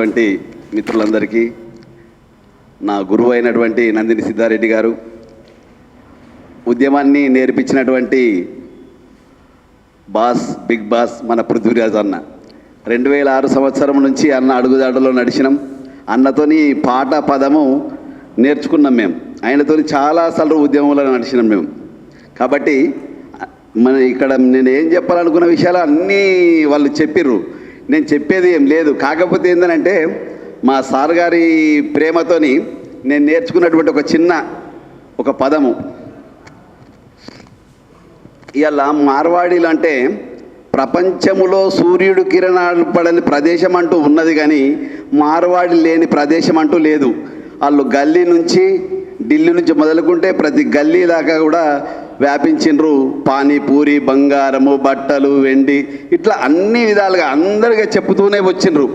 వచ్చినటువంటి మిత్రులందరికీ నా గురువు అయినటువంటి నందిని సిద్ధారెడ్డి గారు ఉద్యమాన్ని నేర్పించినటువంటి బాస్ బిగ్ బాస్ మన పృథ్వీరాజ్ అన్న. రెండు వేల ఆరు సంవత్సరం నుంచి అన్న అడుగుదాడలో నడిచినాం. అన్నతోని పాట పదము నేర్చుకున్నాం మేము. ఆయనతోని చాలాసార్లు ఉద్యమంలో నడిచినాం మేము. కాబట్టి మన ఇక్కడ నేను ఏం చెప్పాలనుకున్న విషయాలు అన్నీ వాళ్ళు చెప్పిర్రు. నేను చెప్పేది ఏం లేదు. కాకపోతే ఏంటంటే మా సార్ గారి ప్రేమతోని నేను నేర్చుకున్నటువంటి ఒక చిన్న ఒక పదము. ఇలా మార్వాడీలు అంటే ప్రపంచములో సూర్యుడు కిరణాలు పడని ప్రదేశం అంటూ ఉన్నది కానీ మార్వాడి లేని ప్రదేశం అంటూ లేదు. వాళ్ళు గల్లీ నుంచి ఢిల్లీ నుంచి మొదలుకుంటే ప్రతి గల్లీ దాకా కూడా వ్యాపించిండ్రు. పానీపూరి బంగారము బట్టలు వెండి ఇట్లా అన్ని విధాలుగా అందరిగా చెప్తూనే వచ్చిండ్రు.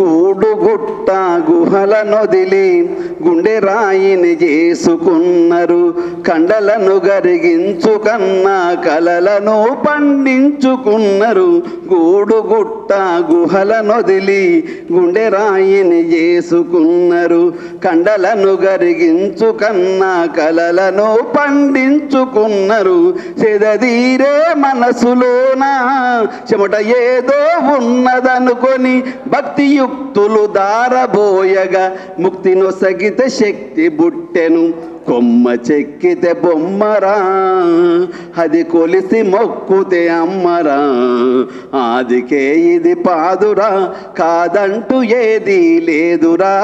గూడు గుట్ట గుహల నొదిలి గుండె రాయిని చేసుకున్నారు. కండలను గరిగించుకన్న కలలను పండించుకున్నారు. గూడు గుట్ట గుహల నొదిలి గుండె రాయిని చేసుకున్నారు. కండలను గరిగించుకన్న కలలను పండించుకున్నారు. సెదదీరే మనసులోనా చెమట ఏదో ఉన్నదనుకొని భక్తియుక్తులు దారబోయగా ముక్తి నొసగిత శక్తి బుట్టెను. కొమ్మ చెక్కితే బొమ్మరా అది కొలిసి మొక్కుతే అమ్మరా. ఆదికే ఇది పాదురా కాదంటూ ఏది లేదురా.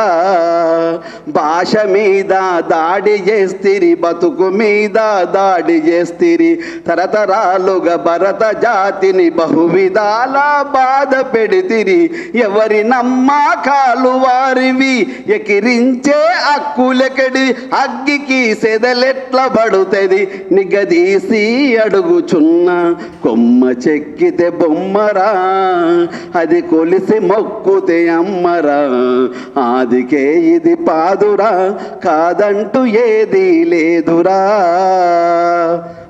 భాష మీద దాడి చేస్తిరి బతుకు మీద దాడి చేస్తిరి. తరతరాలుగా భరత జాతిని బహువిధాల బాధ పెడితిరి. ఎవరి నమ్మకాలు వారివి ఎకిరించే అక్కులెకడి అగ్గికి సెదలెట్ల పడుతుంది? నిగదీసి అడుగుచున్న కొమ్మ చెక్కితే బొమ్మరా అది కొలిసి మొక్కుతే అమ్మరా. ఆదికే ఇది పాదురా కాదంటూ ఏది లేదురా.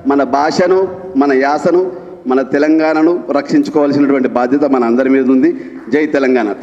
మన భాషను మన యాసను మన తెలంగాణను రక్షించుకోవాల్సినటువంటి బాధ్యత మన అందరి మీద ఉంది. జై తెలంగాణ.